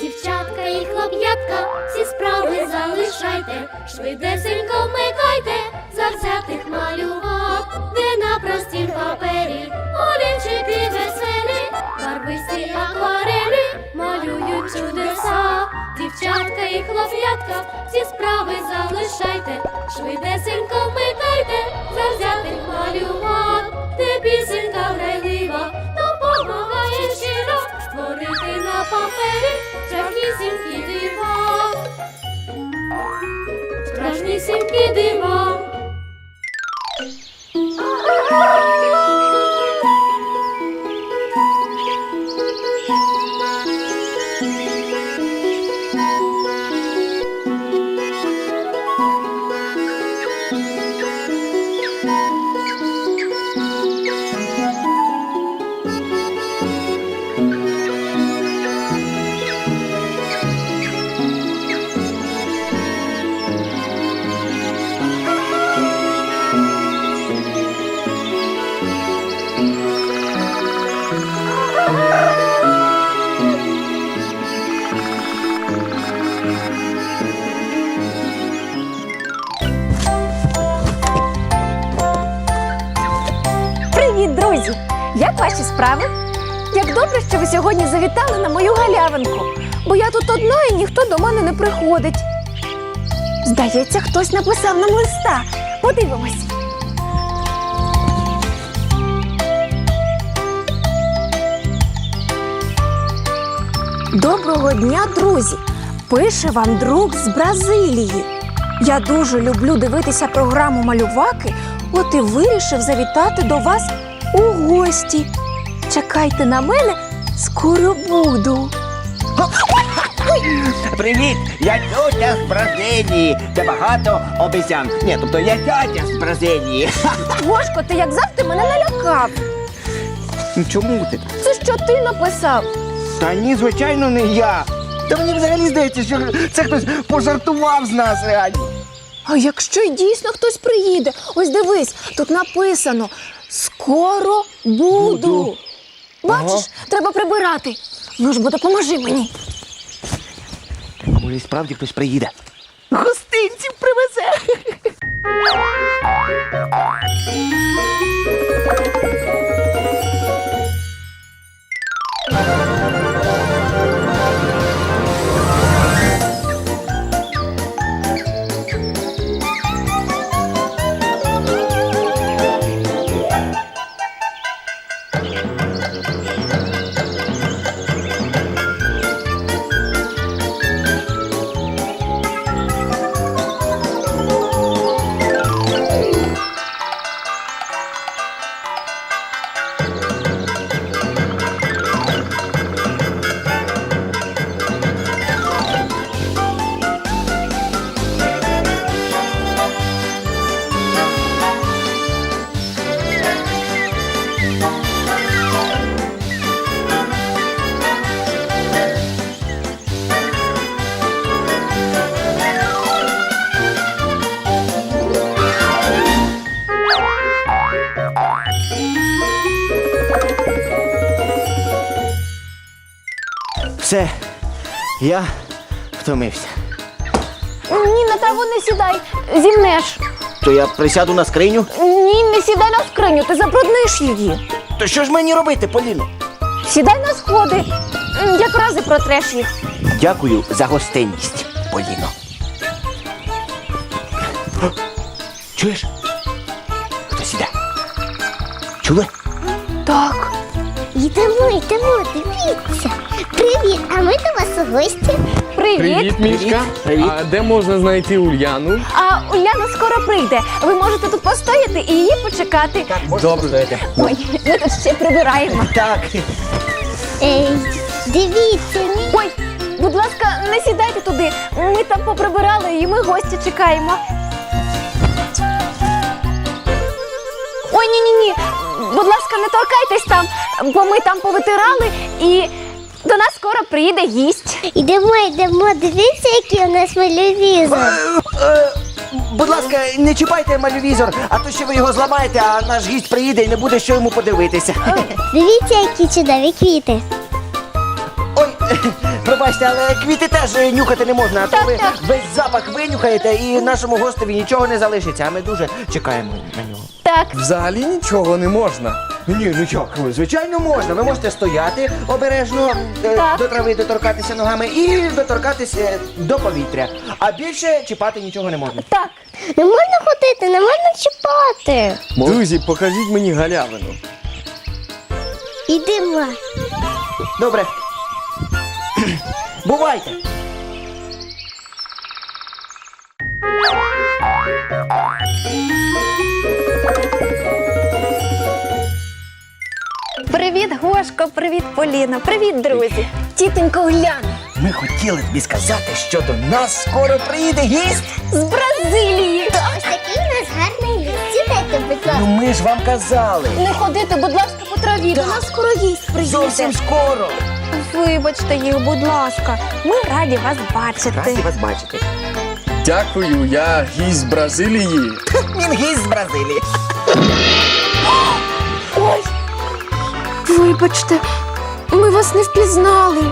Дівчатка і хлоп'ятка, всі справи залишайте, швидесенько вмикайте, завзятих малював, де на простім папері, олівчики веселі, барвисті акварелі малюють чудеса. Дівчатка і хлоп'ятка, всі справи залишайте, швидесенько вмикайте, завзятих малював, страшнісінькі дива. Страшнісінькі дива. Справи? Як добре, що ви сьогодні завітали на мою галявинку, бо я тут одна і ніхто до мене не приходить. Здається, хтось написав нам листа. Подивимось. Доброго дня, друзі! Пише вам друг з Бразилії. Я дуже люблю дивитися програму малюваки, от і вирішив завітати до вас у гості. Чекайте на мене, скоро буду. Привіт! Я тьотя з Бразилії, де багато обіцян. Ні, тобто я тьотя з Бразилії. Гошко, ти як завжди мене налякав. Чому ти? Це що ти написав? Та ні, звичайно, не я. Та мені взагалі здається, що це хтось пожартував з нас реально. А якщо й дійсно хтось приїде, ось дивись, тут написано Скоро буду. Буду. Бачиш, Ага. треба прибирати. Ну ж бо допоможи мені. Може, і справді хтось приїде. Гостинців привезе. Все, я втомився. Ні, на траву не сідай, зімнеш. То я присяду на скриню. Ні, не сідай на скриню, ти забрудниш її. То що ж мені робити, Поліно? Сідай на сходи, М, як рази протреш їх. Дякую за гостинність, Поліно. Чуєш? Чули? Так. Йдемо, йдемо, дивіться. Привіт, а ми до вас у гості. Привіт. Привіт, Мішка. Привіт. А де можна знайти Ульяну? А Уляна скоро прийде. Ви можете тут постояти і її почекати. Добре. Ой, ми тут ще прибираємо. Так. Ей, дивіться, ні. Ой, будь ласка, не сідайте туди. Ми там поприбирали і ми гості чекаємо. Ой, ні, ні, ні. Будь ласка, не торкайтесь там, бо ми там повитирали і до нас скоро приїде гість. Йдемо, йдемо, дивіться, який у нас телевізор. Е, Будь ласка, не чіпайте малювізор, а то ще ви його зламаєте, а наш гість приїде і не буде що йому подивитися. Дивіться, які чудові квіти. Пробачте, але квіти теж нюхати не можна, а то ви весь запах винюхаєте і нашому гостеві нічого не залишиться, а ми дуже чекаємо на нього. Так. Взагалі нічого не можна. Ні, ну як, ну, звичайно можна. Ви можете стояти обережно, е, Так. до трави доторкатися ногами і доторкатися до повітря. А більше чіпати нічого не можна. Так. Не можна ходити, не можна чіпати. Друзі, покажіть мені галявину. Ідемо. Добре. Бувайте! Привіт, Гошко, привіт, Поліна, привіт, друзі. Тітенько Уляна Ми хотіли тобі сказати, що до нас скоро приїде гість. з Бразилії. Ось такий у нас гарний ліс. Сідайте, будь Ну ласка. ми ж вам казали. Не ходити, будь ласка, по траві. До нас скоро гість Зовсім скоро. Вибачте їх, будь ласка. Ми раді вас бачити. Раді вас бачити. Дякую, я гість з Бразилії. Він гість з Бразилії. Ой, вибачте, ми вас не впізнали.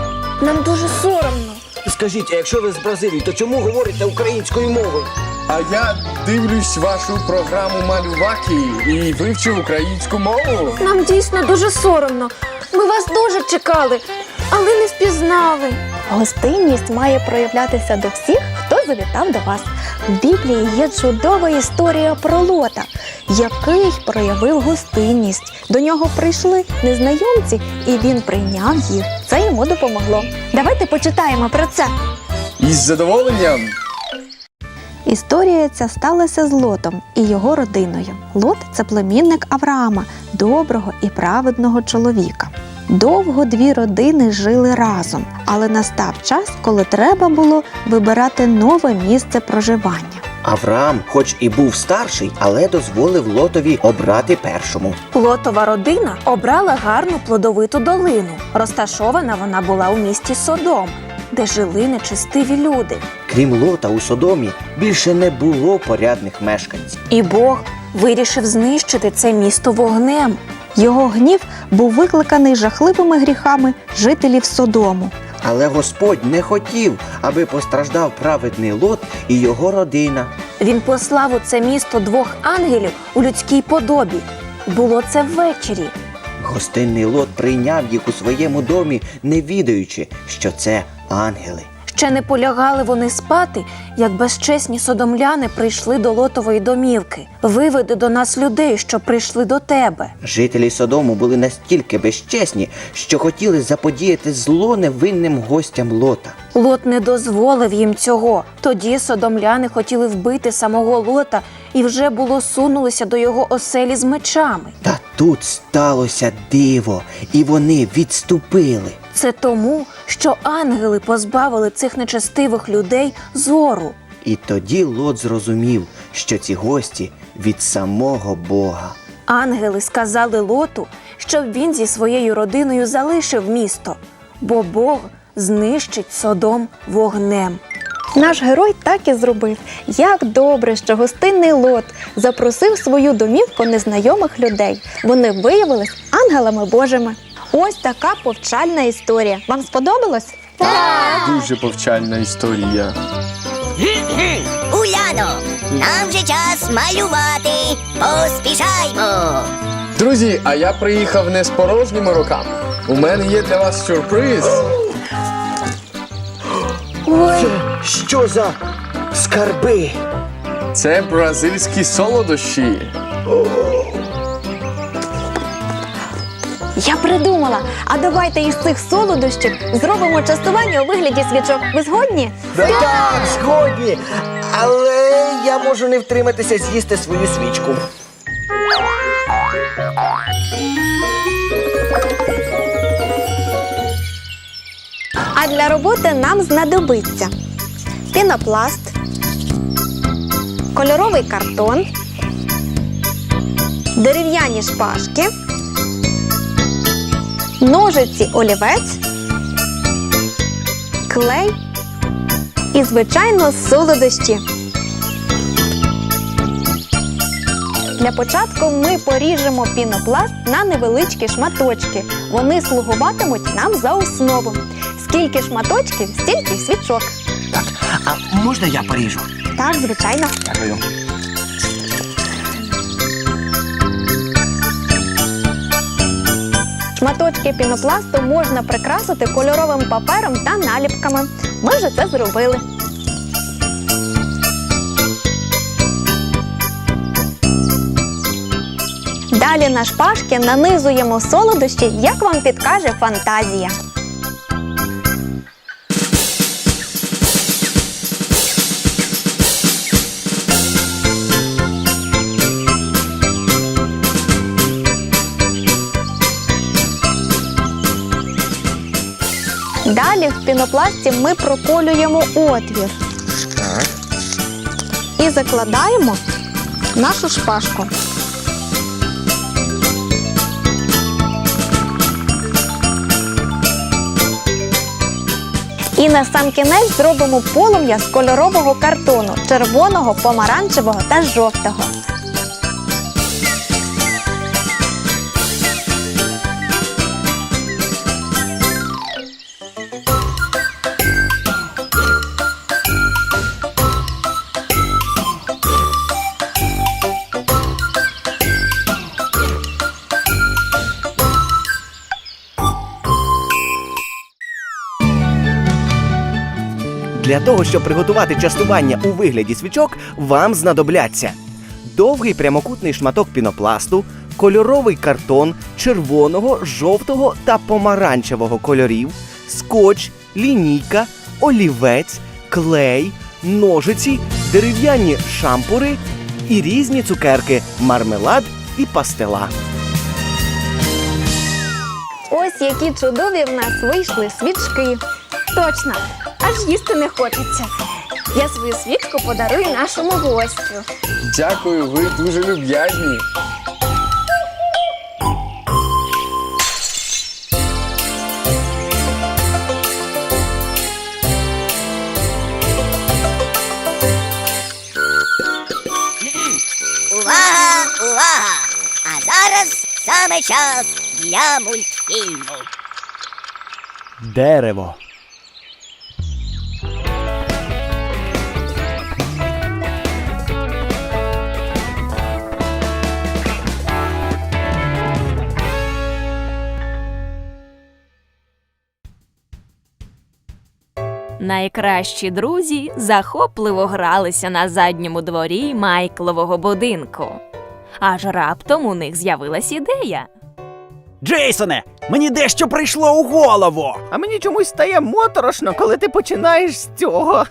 Нам дуже соромно. Скажіть, а якщо ви з Бразилії, то чому говорите українською мовою? А я дивлюсь вашу програму малюваки і вивчив українську мову. Нам дійсно дуже соромно. Ми вас дуже чекали, але не впізнали. Гостинність має проявлятися до всіх, хто завітав до вас. В Біблії є чудова історія про Лота, який проявив гостинність. До нього прийшли незнайомці, і він прийняв їх. Це йому допомогло. Давайте почитаємо про це. Із задоволенням. Історія ця сталася з Лотом і його родиною. Лот це племінник Авраама, доброго і праведного чоловіка. Довго дві родини жили разом, але настав час, коли треба було вибирати нове місце проживання. Авраам, хоч і був старший, але дозволив Лотові обрати першому. Лотова родина обрала гарну плодовиту долину. Розташована вона була у місті Содом, де жили нечистиві люди. Крім Лота у Содомі, більше не було порядних мешканців. І Бог вирішив знищити це місто вогнем. Його гнів був викликаний жахливими гріхами жителів Содому. Але Господь не хотів, аби постраждав праведний Лот і його родина. Він послав у це місто двох ангелів у людській подобі. Було це ввечері. Гостинний Лот прийняв їх у своєму домі, не відаючи, що це ангели. Ще не полягали вони спати, як безчесні содомляни прийшли до лотової домівки. Виведи до нас людей, що прийшли до тебе. Жителі Содому були настільки безчесні, що хотіли заподіяти зло невинним гостям Лота. Лот не дозволив їм цього. Тоді содомляни хотіли вбити самого лота і вже було сунулися до його оселі з мечами. Та тут сталося диво, і вони відступили. Це тому, що ангели позбавили цих нечестивих людей зору. І тоді Лот зрозумів, що ці гості від самого Бога. Ангели сказали Лоту, щоб він зі своєю родиною залишив місто, бо Бог знищить Содом вогнем. Наш герой так і зробив. Як добре, що гостинний лот запросив свою домівку незнайомих людей. Вони виявились ангелами Божими. Ось така повчальна історія. Вам сподобалось? Дуже повчальна історія. Уляно, нам же час малювати. Поспішаймо. Друзі, а я приїхав не з порожніми руками. У мене є для вас сюрприз. Ой. Що за скарби? Це бразильські солодощі. Я придумала. А давайте із цих солодощів зробимо частування у вигляді свічок. Ви згодні? Так, згодні. Але я можу не втриматися з'їсти свою свічку. А для роботи нам знадобиться пінопласт, кольоровий картон, дерев'яні шпажки, ножиці олівець, клей і, звичайно, солодощі. Для початку ми поріжемо пінопласт на невеличкі шматочки. Вони слугуватимуть нам за основу. Скільки шматочків, стільки свічок. Так, а можна я поріжу? Так, звичайно. Дякую. Шматочки пінопласту можна прикрасити кольоровим папером та наліпками. Ми вже це зробили. Далі на шпажки нанизуємо солодощі, як вам підкаже фантазія. Далі в пінопласті ми проколюємо отвір Так. і закладаємо нашу шпажку. І на сам кінець зробимо полум'я з кольорового картону червоного, помаранчевого та жовтого. Для того, щоб приготувати частування у вигляді свічок, вам знадобляться довгий прямокутний шматок пінопласту, кольоровий картон червоного, жовтого та помаранчевого кольорів, скотч, лінійка, олівець, клей, ножиці, дерев'яні шампури і різні цукерки, мармелад і пастила. Ось які чудові в нас вийшли свічки. Точно, аж їсти не хочеться. Я свою свічку подарую нашому гостю. Дякую, ви дуже люб'язні. Увага, увага! А зараз саме час для мультфільму. Дерево. Найкращі друзі захопливо гралися на задньому дворі Майклового будинку. Аж раптом у них з'явилась ідея. Джейсоне, мені дещо прийшло у голову. А мені чомусь стає моторошно, коли ти починаєш з цього.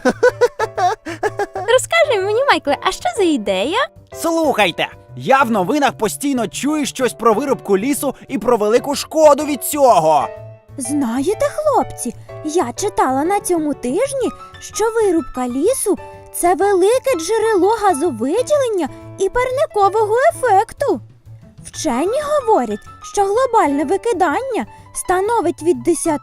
Розкажи мені, Майкле, а що за ідея? Слухайте, я в новинах постійно чую щось про вирубку лісу і про велику шкоду від цього. Знаєте, хлопці, я читала на цьому тижні, що вирубка лісу це велике джерело газовиділення і парникового ефекту. Вчені говорять, що глобальне викидання становить від 10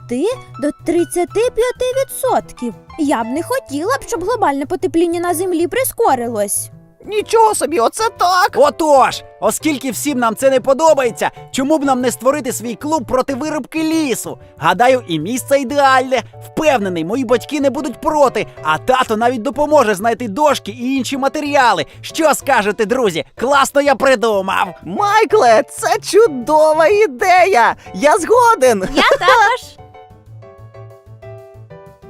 до 35%. Я б не хотіла б, щоб глобальне потепління на землі прискорилось. Нічого собі, оце так. Отож, оскільки всім нам це не подобається, чому б нам не створити свій клуб проти вирубки лісу? Гадаю, і місце ідеальне. Впевнений, мої батьки не будуть проти, а тато навіть допоможе знайти дошки і інші матеріали. Що скажете, друзі? Класно я придумав. Майкле, це чудова ідея! Я згоден. Я також.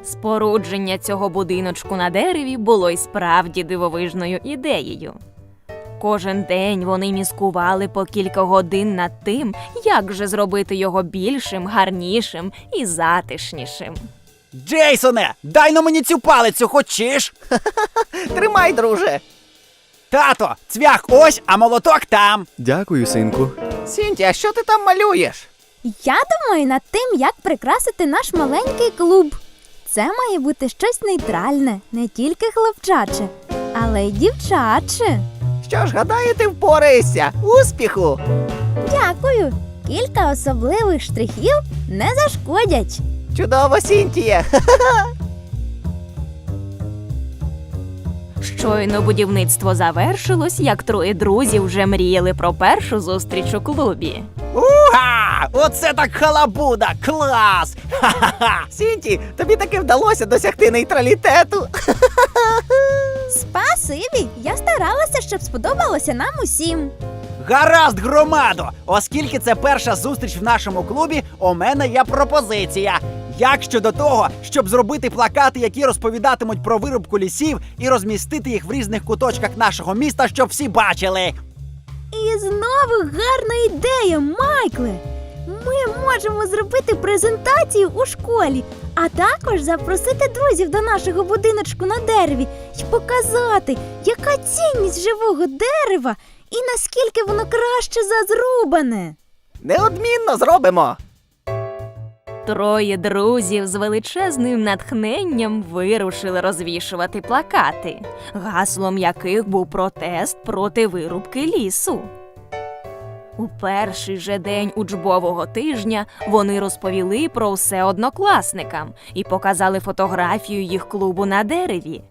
Спорудження цього будиночку на дереві було й справді дивовижною ідеєю. Кожен день вони міскували по кілька годин над тим, як же зробити його більшим, гарнішим і затишнішим. Джейсоне, дай на мені цю палицю, хочеш? Тримай, друже. Тато, цвях ось, а молоток там. Дякую, синку. Сінтія, що ти там малюєш? Я думаю над тим, як прикрасити наш маленький клуб. Це має бути щось нейтральне, не тільки хлопчаче, але й дівчаче. Що ж, гадаю, ти впораєшся. Успіху! Дякую. Кілька особливих штрихів не зашкодять. Чудово, Сінтія. Щойно будівництво завершилось, як троє друзів вже мріяли про першу зустріч у клубі. Оце так халабуда! Клас! Ха-ха-ха! Сінті, тобі таки вдалося досягти нейтралітету. Спасибі! Я старалася, щоб сподобалося нам усім. Гаразд, громадо! Оскільки це перша зустріч в нашому клубі, у мене є пропозиція. Як щодо того, щоб зробити плакати, які розповідатимуть про вирубку лісів, і розмістити їх в різних куточках нашого міста, щоб всі бачили. І знову гарна ідея, Майкле. Ми можемо зробити презентацію у школі, а також запросити друзів до нашого будиночку на дереві і показати, яка цінність живого дерева і наскільки воно краще за зрубане. Неодмінно зробимо. Троє друзів з величезним натхненням вирушили розвішувати плакати, гаслом яких був протест проти вирубки лісу. У перший же день учбового тижня вони розповіли про все однокласникам і показали фотографію їх клубу на дереві.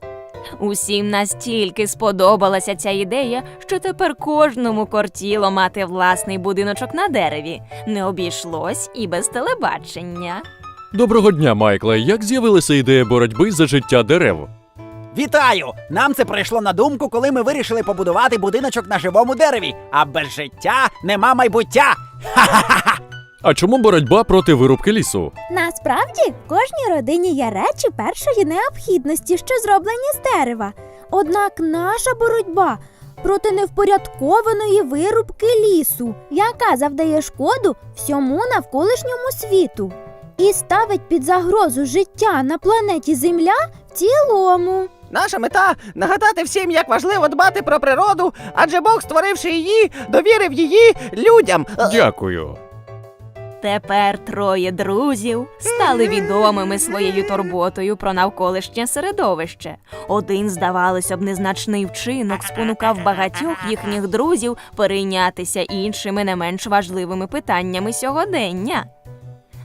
Усім настільки сподобалася ця ідея, що тепер кожному кортіло мати власний будиночок на дереві. Не обійшлось і без телебачення. Доброго дня, Майкле. Як з'явилася ідея боротьби за життя дерев? Вітаю! Нам це прийшло на думку, коли ми вирішили побудувати будиночок на живому дереві. А без життя нема майбуття. Ха-ха-ха! А чому боротьба проти вирубки лісу? Насправді, в кожній родині є речі першої необхідності, що зроблені з дерева. Однак наша боротьба проти невпорядкованої вирубки лісу, яка завдає шкоду всьому навколишньому світу і ставить під загрозу життя на планеті Земля в цілому. Наша мета нагадати всім, як важливо дбати про природу, адже Бог, створивши її, довірив її людям. Дякую. Тепер троє друзів стали відомими своєю турботою про навколишнє середовище. Один, здавалося б, незначний вчинок спонукав багатьох їхніх друзів перейнятися іншими не менш важливими питаннями сьогодення.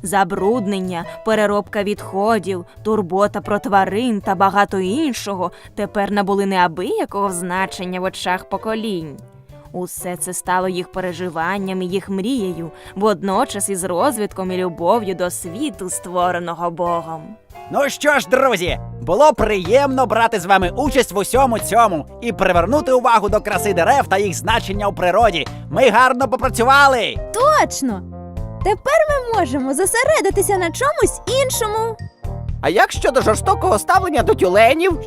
Забруднення, переробка відходів, турбота про тварин та багато іншого тепер набули неабиякого значення в очах поколінь. Усе це стало їх переживанням і їх мрією, водночас із розвитком і любов'ю до світу, створеного Богом. Ну що ж, друзі, було приємно брати з вами участь в усьому цьому і привернути увагу до краси дерев та їх значення у природі. Ми гарно попрацювали. Точно! Тепер ми можемо зосередитися на чомусь іншому. А як щодо жорстокого ставлення до тюленів?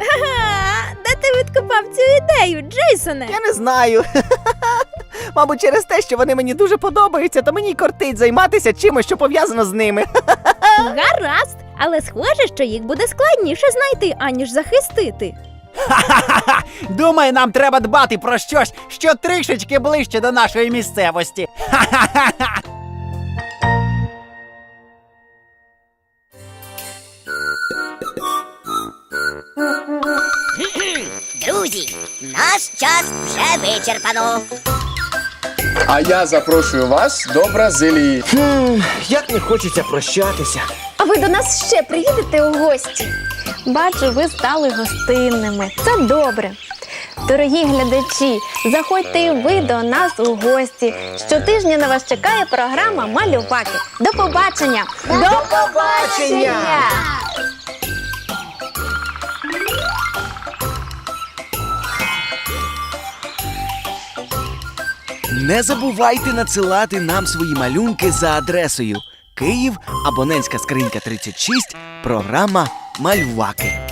Ага, де ти відкопав цю ідею, Джейсоне? Я не знаю. Мабуть, через те, що вони мені дуже подобаються, то мені й кортить займатися чимось, що пов'язано з ними. Гаразд, але схоже, що їх буде складніше знайти, аніж захистити. Ха-ха-ха! Думаю, нам треба дбати про щось, що трішечки ближче до нашої місцевості. Ха-ха-ха! Наш час вже вичерпано. А я запрошую вас до Бразилії. Хм, як не хочеться прощатися. А ви до нас ще приїдете у гості? Бачу, ви стали гостинними. Це добре. Дорогі глядачі, заходьте і ви до нас у гості. Щотижня на вас чекає програма Малюваки. До побачення! До побачення! Не забувайте надсилати нам свої малюнки за адресою Київ, абонентська скринька 36, програма Малюваки.